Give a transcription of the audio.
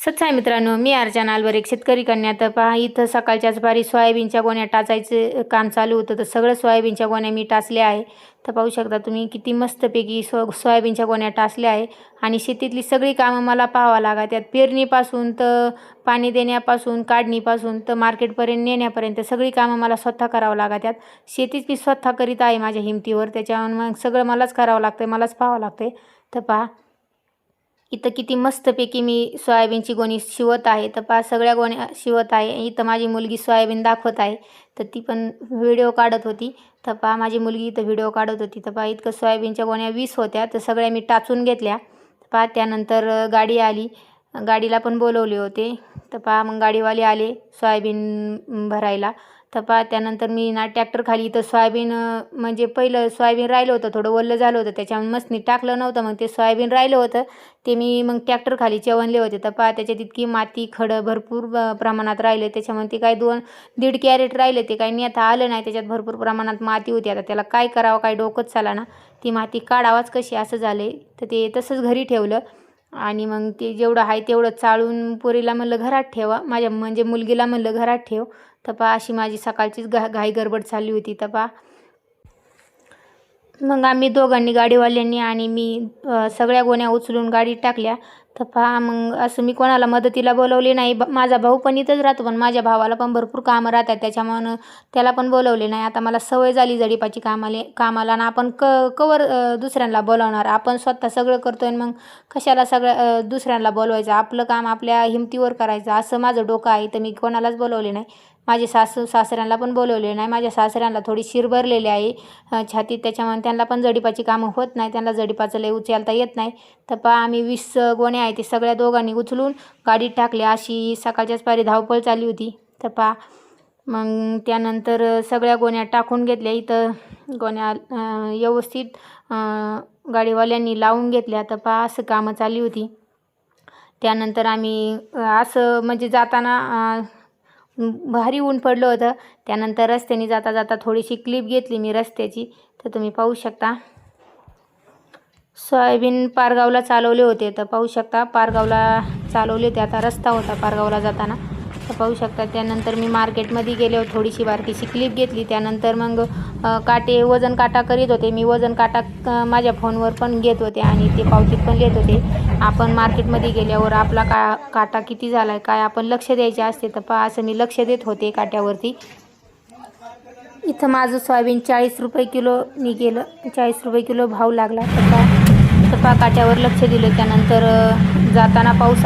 सच्चा मित्रांनो मी अर्चना नालवर एक शेतकरी कन्या. तर पहा इथं सकाळच्याच भारी सोयाबीनच्या गोण्या टाचायचं काम चालू होतं. तर सगळं सोयाबीनच्या गोण्या मी टाचल्या आहे. तर पाहू शकता तुम्ही किती मस्तपैकी सो सोयाबीनच्या गोण्या टाचल्या आहे. आणि शेतीतली सगळी कामं मला पाहावं लागा त्यात पेरणीपासून तर पाणी देण्यापासून काढणीपासून तर मार्केटपर्यंत नेण्यापर्यंत सगळी कामं मला स्वतः करावं लागा त्यात शेतीच मी स्वतः करीत आहे माझ्या हिमतीवर. त्याच्यावर मग सगळं मलाच करावं लागतं आहे मलाच पाहावं लागतं आहे तर पहा इथं किती मस्तपैकी मी सोयाबीनची गोणी शिवत आहे. तर पहा सगळ्या गोण्या शिवत आहे. इथं माझी मुलगी सोयाबीन दाखवत आहे. तर ती पण व्हिडिओ काढत होती. तर पहा माझी मुलगी इथं व्हिडिओ काढत होती. तर पहा इतकं सोयाबीनच्या गोण्या वीस होत्या. तर सगळ्या मी टाचून घेतल्या. पहा त्यानंतर गाडी आली. गाडीला पण बोलवले होते. तर पहा मग गाडीवाले आले सोयाबीन भरायला. तर पहा त्यानंतर मी ना ट्रॅक्टर खाली इथं सोयाबीन म्हणजे पहिलं सोयाबीन राहिलं होतं थोडं वल्लं झालं होतं त्याच्यामुळे मस्तनी टाकलं नव्हतं मग ते सोयाबीन राहिलं होतं ते मी मग ट्रॅक्टर खाली चवणले होते. तर पहा त्याच्यात इतकी माती खडं भरपूर प्रमाणात राहिले त्याच्यामुळे ते काय दोन दीड कॅरेट राहिले ते काही नेता आलं नाही त्याच्यात भरपूर प्रमाणात माती होती. आता त्याला काय करावं काय डोकंच चाला ना ती माती काढावाच कशी असं झाले तर ते तसंच घरी ठेवलं. आणि मग ते जेवढं आहे तेवढं चाळून पोरीला म्हणलं घरात ठेवा. माझ्या म्हणजे मुलगीला म्हणलं घरात ठेव. तपा अशी माझी सकाळचीच घा घाई गडबड चालली होती तपा. मग आम्ही दोघांनी गाडीवाल्यांनी आणि मी सगळ्या गोण्या उचलून गाडीत टाकल्या. तर पहा मग असं मी कोणाला मदतीला बोलवले नाही. ब माझा भाऊ पण इथंच राहतो पण माझ्या भावाला पण भरपूर कामं राहतात. त्याच्यामुळं त्याला पण बोलवले नाही. आता मला सवय झाली जडीपाची कामाले कामाला ना आपण क कवर दुसऱ्यांना बोलावणार. आपण स्वतः सगळं करतो आणि मग कशाला सगळं दुसऱ्यांना बोलवायचं? आपलं काम आपल्या हिमतीवर करायचं. असं माझं डोकं आहे. तर मी कोणालाच बोलवले नाही. माझे सासू सासऱ्यांना पण बोलवले नाही. माझ्या सासऱ्यांना थोडी शिर भरलेली आहे. छातीत त्याच्यामुळे त्यांना पण जडीपाची कामं होत नाही. त्यांना जडीपाचं लय उचलता येत नाही. तर पहा आम्ही वीस गोण्या आहे ते सगळ्या दोघांनी उचलून गाडीत टाकले. अशी सकाळच्याच पारी धावपळ चालली होती. तर पहा मग त्यानंतर सगळ्या गोण्या टाकून घेतल्या. इथं गोण्या व्यवस्थित गाडीवाल्यांनी लावून घेतल्या. तर पहा असं कामं चालली होती. त्यानंतर आम्ही असं म्हणजे जाताना भारी ऊन पडलं होतं. त्यानंतर रस्त्याने जाता जाता थोडीशी क्लिप घेतली मी रस्त्याची. तर तुम्ही पाहू शकता. सोयाबीन पारगावला चालवले होते. तर पाहू शकता पारगावला चालवले होते. आता रस्ता होता पारगावला जाताना. पाहू शकता. त्यानंतर मी मार्केटमध्ये गेले थोडीशी बारकीशी क्लिप घेतली. त्यानंतर मग काटे वजन काटा करीत होते. मी वजन काटा माझ्या फोनवर पण घेत होते आणि ते पावतीत पण लिहित होते. आपण मार्केटमध्ये गेल्यावर आपला का काटा किती झाला आहे काय आपण लक्ष द्यायचे असते तर पहा असं मी लक्ष देत होते काट्यावरती. इथं माझं सोयाबीन चाळीस रुपये किलोनी गेलं चाळीस रुपये किलो भाव लागला. तर पहा तर पहा काट्यावर लक्ष दिलं. त्यानंतर जाताना पाऊस